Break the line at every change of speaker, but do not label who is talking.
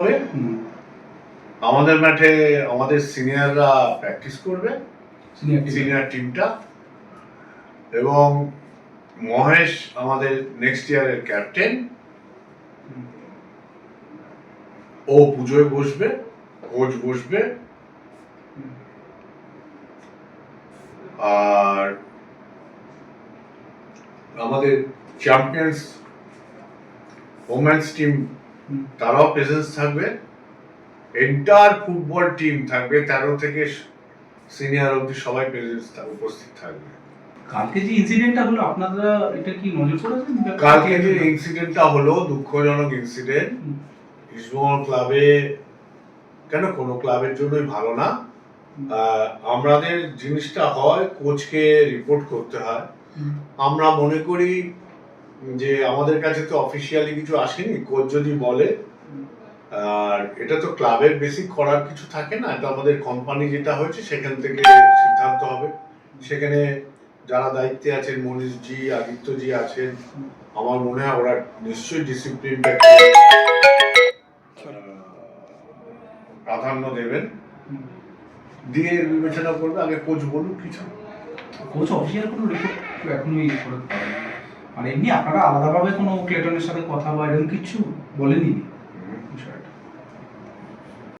হুম।
আমাদের মাঠে আমাদের সিনিয়ররা প্র্যাকটিস করবে।
সিনিয়র
টিমটা এবং মহেশ আমাদের নেক্সট ইয়ারের ক্যাপ্টেন ও পুজোয় বসবে কোচ বসবে। আর আমাদের চ্যাম্পিয়ন্স ওমেন্স টিম। তারাও প্রেজেন্স থাকবে। এন্টার ফুটবল টিম থাকবে। তেরো থেকে সিনিয়র অবধি সবাই প্রেজেন্স উপস্থিত থাকবে।
কালকে যে ইনসিডেন্টটা হলো আপনারা এটা কি নজর করেছেন?
কালকে যে ইনসিডেন্টটা হলো দুঃখজনক ইনসিডেন্ট। ইস্টবেঙ্গল ক্লাবে কেন? কোনো ক্লাবের জন্যই ভালো না। আমাদের জিনিসটা হয় কোচকে রিপোর্ট করতে হয়। আমরা মনে করি যে আমাদের কাছে তো অফিসিয়ালি কিছু আসেনি, কোচ যদি বলে, আর এটা তো ক্লাবের বেসিক করার কিছু থাকে না, এটা আমাদের কোম্পানি যেটা হয়েছে সেখান থেকে সিদ্ধান্ত হবে। সেখানে যারা দায়িত্বে আছেন, মনীষ জি, আদিত্য জি আছেন, আমার মনে হয় ওরা নিশ্চয়ই ডিসিপ্লিনটা প্রাধান্য দেবেন। দিয়ে বিবেচনা করবে, আগে কোচ বলুক কিছু
কোচ অফিসিয়াল কোনো রিপোর্ট এখনও ই করতে পারেনি। আর এমনি আপনারা আলাদাভাবে কোনো ক্লেটনের সাথে কথা বা এরকম কিছু বলেনি